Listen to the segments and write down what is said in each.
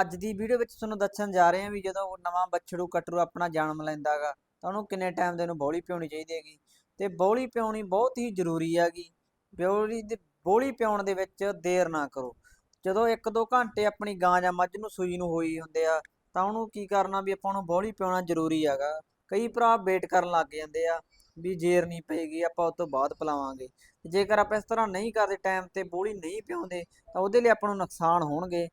ਅੱਜ ਦੀ ਵੀਡੀਓ ਵਿੱਚ ਤੁਹਾਨੂੰ ਦੱਸਣ ਜਾ ਰਹੇ ਹਾਂ ਵੀ ਜਦੋਂ ਨਵਾਂ ਬੱਛੜੂ ਕਟਰੂ ਆਪਣਾ ਜਨਮ ਲੈਂਦਾਗਾ, ਤਾਂ ਉਹਨੂੰ ਕਿੰਨੇ ਟਾਈਮ ਦੇ ਉਹਨੂੰ ਬੌਲੀ ਪਿਉਣੀ ਚਾਹੀਦੀ ਹੈਗੀ? ਤੇ ਬੌਲੀ ਪਿਉਣੀ ਬਹੁਤ ਹੀ ਜ਼ਰੂਰੀ ਹੈਗੀ। ਬੋਲੀ ਦੇ, ਬੋਲੀ ਪਿਉਣ ਦੇ ਵਿੱਚ ਦੇਰ ਨਾ ਕਰੋ। ਜਦੋਂ 1-2 ਘੰਟੇ ਆਪਣੀ ਗਾਂ ਜਾਂ ਮੱਝ ਨੂੰ ਸੂਈ ਨੂੰ ਹੋਈ ਹੁੰਦੇ ਆ, ਤਾਂ ਉਹਨੂੰ ਕੀ ਕਰਨਾ ਵੀ ਆਪਾਂ ਨੂੰ ਬੌਲੀ ਪਿਉਣਾ ਜ਼ਰੂਰੀ ਹੈਗਾ। ਕਈ ਭਰਾ ਵੇਟ ਕਰਨ ਲੱਗ ਜਾਂਦੇ ਆ ਵੀ ਜੇਰ ਨਹੀਂ ਪਏਗੀ, ਆਪਾਂ ਉਸ ਤੋਂ ਬਾਅਦ ਪਿਲਾਵਾਂਗੇ। ਜੇਕਰ ਆਪਾਂ ਇਸ ਤਰ੍ਹਾਂ ਨਹੀਂ ਕਰਦੇ ਟਾਈਮ ਤੇ ਬੋਲੀ ਨਹੀਂ ਪਿਉਂਦੇ, ਤਾਂ ਉਹਦੇ ਲਈ ਆਪਾਂ ਨੂੰ ਨੁਕਸਾਨ ਹੋਣਗੇ।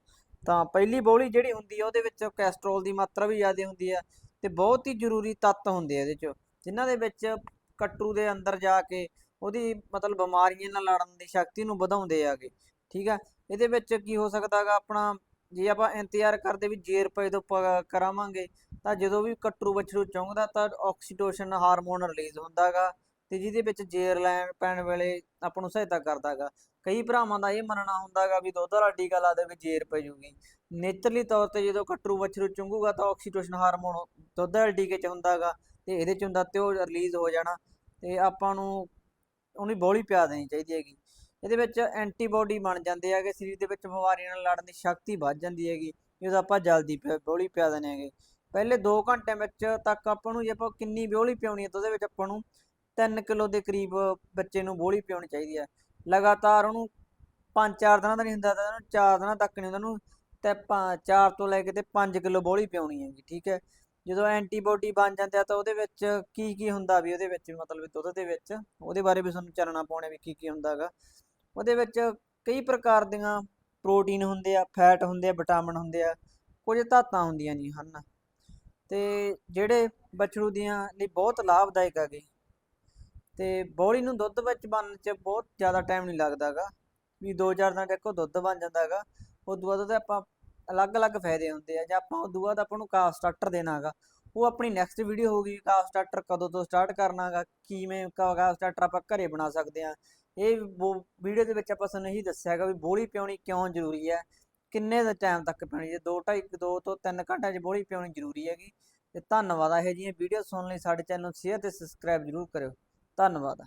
ਤਾਂ ਪਹਿਲੀ ਬੋਲੀ ਜਿਹੜੀ ਹੁੰਦੀ ਆ, ਉਹਦੇ ਵਿੱਚ ਕੈਸਟਰੋਲ ਦੀ ਮਾਤਰਾ ਵੀ ਜ਼ਿਆਦਾ ਹੁੰਦੀ ਆ ਤੇ ਬਹੁਤ ਹੀ ਜ਼ਰੂਰੀ ਤੱਤ ਹੁੰਦੇ ਆ ਇਹਦੇ 'ਚ, ਜਿਨ੍ਹਾਂ ਦੇ ਵਿੱਚ ਕੱਟੂ ਦੇ ਅੰਦਰ ਜਾ ਕੇ ਉਹਦੀ ਮਤਲਬ ਬਿਮਾਰੀਆਂ ਨਾਲ ਲੜਨ ਦੀ ਸ਼ਕਤੀ ਨੂੰ ਵਧਾਉਂਦੇ ਆਗੇ, ਠੀਕ ਆ? ਇਹਦੇ ਵਿੱਚ ਕੀ ਹੋ ਸਕਦਾਗਾ ਆਪਣਾ, ਜੇ ਆਪਾਂ ਇੰਤਜ਼ਾਰ ਕਰਦੇ ਵੀ ਜੇ ਰੁਪਏ ਤੋਂ ਪ- ਕਰਾਵਾਂਗੇ, ਤਾਂ ਜਦੋਂ ਵੀ ਕੱਟਰੂ ਬੱਛੜੂ ਚੁੰਗਦਾ ਤਾਂ ਆਕਸੀਟੋਸ਼ਨ ਹਾਰਮੋਨ ਰਿਲੀਜ਼ ਹੁੰਦਾਗਾ ਤੇ ਜਿਹਦੇ ਵਿੱਚ ਜੇਰ ਲੈਣ ਪੈਣ ਵੇਲੇ ਆਪਾਂ ਨੂੰ ਸਹਾਇਤਾ ਕਰਦਾਗਾ। ਕਈ ਭਰਾਵਾਂ ਦਾ ਇਹ ਮੰਨਣਾ ਹੁੰਦਾਗਾ ਵੀ ਦੁੱਧ ਵਾਲਾ ਟੀਕਾ ਲਾ ਦੇ ਵੀ ਜੇਰ ਪੈ ਜੂਗੀ। ਨੇਚਰਲੀ ਤੌਰ ਤੇ ਜਦੋਂ ਕੱਟਰੂ ਵੱਛਰੂ ਚੁੰਗੂਗਾ ਤਾਂ ਆਕਸੀਟੋਸ਼ਨ ਹਾਰਮੋਨ ਦੁੱਧ ਵਾਲੇ ਟੀਕੇ 'ਚ ਹੁੰਦਾਗਾ ਤੇ ਇਹਦੇ 'ਚ ਹੁੰਦਾ ਤੇ ਉਹ ਰਿਲੀਜ਼ ਹੋ ਜਾਣਾ ਤੇ ਆਪਾਂ ਨੂੰ ਉਹਨੂੰ ਬੋਲੀ ਪਿਆ ਦੇਣੀ ਚਾਹੀਦੀ ਹੈਗੀ। ਇਹਦੇ ਵਿੱਚ ਐਂਟੀਬਾਡੀ ਬਣ ਜਾਂਦੇ ਹੈਗੇ, ਸਰੀਰ ਦੇ ਵਿੱਚ ਬਿਮਾਰੀਆਂ ਨਾਲ ਲੜਨ ਦੀ ਸ਼ਕਤੀ ਵੱਧ ਜਾਂਦੀ ਹੈਗੀ, ਜਦੋਂ ਆਪਾਂ ਜਲਦੀ ਪਿਆ- ਬੋਲੀ ਪਿਆ ਦਿੰਦੇ ਹੈਗੇ। ਪਹਿਲੇ 2 ਘੰਟੇ ਵਿੱਚ ਤੱਕ ਆਪਾਂ ਨੂੰ ਜੇ ਆਪਾਂ ਕਿੰਨੀ ਬੋਲੀ ਪਿਆਉਣੀ ਹੈ, ਤਾਂ ਉਹਦੇ ਵਿੱਚ ਆਪਾਂ ਨੂੰ 3 ਕਿਲੋ ਦੇ ਕਰੀਬ ਬੱਚੇ ਨੂੰ ਬੋਲੀ ਪਿਉਣੀ ਚਾਹੀਦੀ ਹੈ। ਲਗਾਤਾਰ ਉਹਨੂੰ 5-4 ਦਿਨਾਂ ਦਾ ਨਹੀਂ ਹੁੰਦਾ, ਤਾਂ ਉਹਨੂੰ 4 ਦਿਨਾਂ ਤੱਕ ਨਹੀਂ ਹੁੰਦਾ, ਉਹਨੂੰ ਤੇ 4 ਤੋਂ ਲੈ ਕੇ ਤੇ 5 ਕਿਲੋ ਬੋਲੀ ਪਿਉਣੀ ਹੈਗੀ ਠੀਕ ਹੈ। ਜਦੋਂ ਐਂਟੀਬਾਡੀ ਬਣ ਜਾਂਦੇ ਆ ਤਾਂ ਉਹਦੇ ਵਿੱਚ ਕੀ ਕੀ ਹੁੰਦਾ ਵੀ ਉਹਦੇ ਵਿੱਚ, ਮਤਲਬ ਦੁੱਧ ਦੇ ਵਿੱਚ, ਉਹਦੇ ਬਾਰੇ ਵੀ ਤੁਹਾਨੂੰ ਚਾਨਣਾ ਪਾਉਣਾ ਵੀ ਕੀ ਕੀ ਹੁੰਦਾਗਾ ਉਹਦੇ ਵਿੱਚ ਕਈ ਪ੍ਰਕਾਰ ਦੀਆਂ ਪ੍ਰੋਟੀਨ ਹੁੰਦੇ ਆ, ਫੈਟ ਹੁੰਦੇ ਆ, ਵਿਟਾਮਿਨ ਹੁੰਦੇ ਆ, ਕੁਝ ਧਾਤਾਂ ਹੁੰਦੀਆਂ ਜੀ ਹਨ। ਤੇ ਜਿਹੜੇ ਬਛੜੂ ਦੀਆਂ ਲਈ ਬਹੁਤ ਲਾਭਦਾਇਕ ਹੈਗੇ। ਤੇ ਬੋਲੀ ਨੂੰ ਦੁੱਧ ਵਿੱਚ ਬਣਨ 'ਚ ਬਹੁਤ ਜ਼ਿਆਦਾ ਟਾਈਮ ਨਹੀਂ ਲੱਗਦਾਗਾ ਵੀ 2-4 ਦਿਨ ਦੇਖੋ ਦੁੱਧ ਬਣ ਜਾਂਦਾਗਾ ਉਸ ਤੋਂ ਬਾਅਦ ਉਹਦੇ ਆਪਾਂ ਅਲੱਗ-ਅਲੱਗ ਫਾਇਦੇ ਹੁੰਦੇ ਆ। ਜਾਂ ਆਪਾਂ ਉਸ ਤੋਂ ਬਾਅਦ ਆਪਾਂ ਨੂੰ ਕਾਫ ਸਟਾਰਟਰ ਦੇਣਾਗਾ ਉਹ ਆਪਣੀ ਨੈਕਸਟ ਵੀਡੀਓ ਹੋਊਗੀ ਕਾਫ ਸਟਾਰਟਰ ਕਦੋਂ ਤੋਂ ਸਟਾਰਟ ਕਰਨਾਗਾ ਕਿਵੇਂ ਕਾਫ ਸਟਾਰਟਰ ਆਪਾਂ ਘਰੇ ਬਣਾ ਸਕਦੇ ਆ ਇਹ ਵੀਡੀਓ ਦੇ ਵਿੱਚ ਆਪਾਂ ਤੁਹਾਨੂੰ ਇਹੀ ਦੱਸਿਆਗਾ ਵੀ ਬੋਲੀ ਪਿਉਣੀ ਕਿਉਂ ਜ਼ਰੂਰੀ ਹੈ? ਕਿੰਨੇ ਦਾ ਟਾਈਮ ਤੱਕ ਪਿਉਣੀ ਜੇ 2 2.5 2 ਤੋਂ 3 ਘੰਟਿਆਂ 'ਚ ਬੋਲੀ ਪਿਉਣੀ ਜ਼ਰੂਰੀ ਹੈਗੀ। ਤੇ ਧੰਨਵਾਦ ਆ ਇਹ ਜਿਹੀਆਂ ਵੀਡੀਓ ਸੁਣਨ ਲਈ। ਸਾਡੇ ਚੈਨਲ ਨੂੰ ਸ਼ੇਅਰ ਤੇ ਸਬਸਕ੍ਰਾਈਬ ਜ਼ਰੂਰ ਕਰਿਓ। ਧੰਨਵਾਦ।